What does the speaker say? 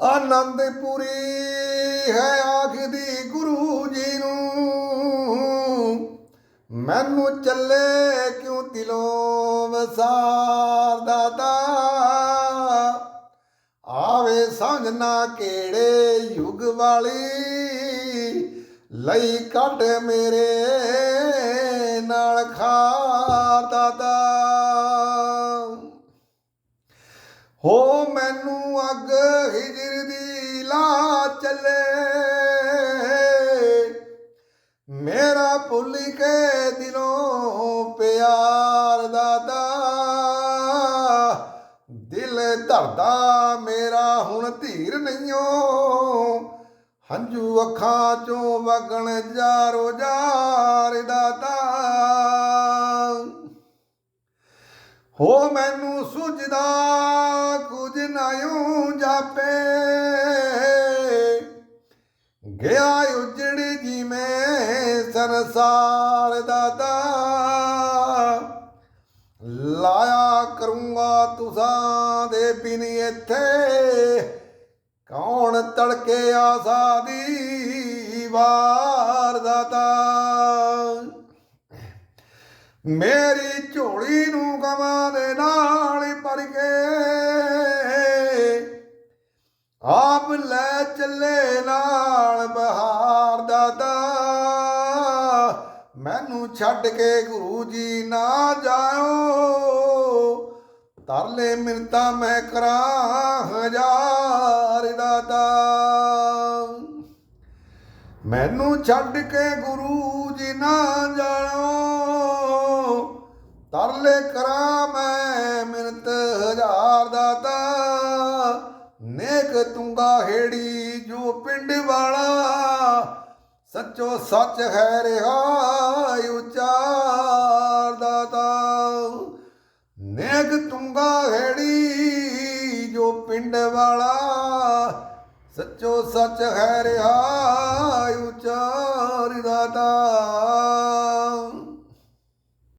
ਆਨੰਦਪੁਰੀ ਹੈ ਆਖਦੀ ਗੁਰੂ ਜੀ ਨੂੰ। ਮੈਨੂੰ ਚੱਲੇ ਕਿਉਂ ਦਿਲੋਂ ਵਸਾਰ ਦਾਦਾ ਆਵੇ ਸਮਝ ਨਾ ਕਿਹੜੇ ਯੁੱਗ ਵਾਲੀ। ਲਈ ਕੱਢ ਮੇਰੇ ਹੋ ਮੈਨੂੰ ਅੱਗ ਹਿਜਰ ਦੀ ਲਾ ਚੱਲੇ। ਮੇਰਾ ਭੁੱਲ ਕੇ ਦਿਲੋਂ ਪਿਆਰ ਦਾਦਾ ਦਿਲ ਧਰਦਾ ਮੇਰਾ ਹੁਣ ਧੀਰ ਨਹੀਂਓ ਹੰਝੂ ਅੱਖਾਂ ਚੋਂ ਵਗਣ ਜਾਰੋ ਜਾਰ ਦਾਦਾ ਹੋ ਮੈਨੂੰ ਸੁਝਦਾ ਕੁਝ ਜਾਪੇ। ਗਿਆ ਉਜੜ ਜਿਵੇਂ ਸੰਸਾਰ ਦਾਦਾ ਲਾਇਆ ਕਰੂੰਗਾ ਤੁਸਾਂ ਦੇ ਬਿਨ ਇੱਥੇ। ਕੌਣ ਤੜਕੇ ਆਸਾਦੀ ਵਾਰ ਦਾਤਾ ਮੇਰੀ ਝੋਲੀ ਚੱਲੇ ਨਾਲ ਬਹਾਰ ਦਾਦਾ। ਮੈਨੂੰ ਛੱਡ ਕੇ ਗੁਰੂ ਜੀ ਨਾ ਜਾਓ ਤਰਲੇ ਮਿੰਤਾ ਮੈਂ ਕਰਾਂ, ਹਜ਼ਾਰ ਦਾਦਾ। ਮੈਨੂੰ ਛੱਡ ਕੇ ਗੁਰੂ ਜੀ ਨਾ ਜਾਣੋ ਤਰਲੇ ਕਰਾਂ ਤੁੰਗਾ ਹੇੜੀ ਜੋ ਪਿੰਡ ਵਾਲਾ। ਸੱਚੋ ਸੱਚ ਹੈ ਰਿਹਾ ਉਚਾਰ ਦਾਤਾ ਨੇਕ ਤੁੰਗਾ ਹੇੜੀ ਜੋ ਪਿੰਡ ਵਾਲਾ। ਸੱਚੋ ਸੱਚ ਹੈ ਰਿਹਾ ਉਚਾਰ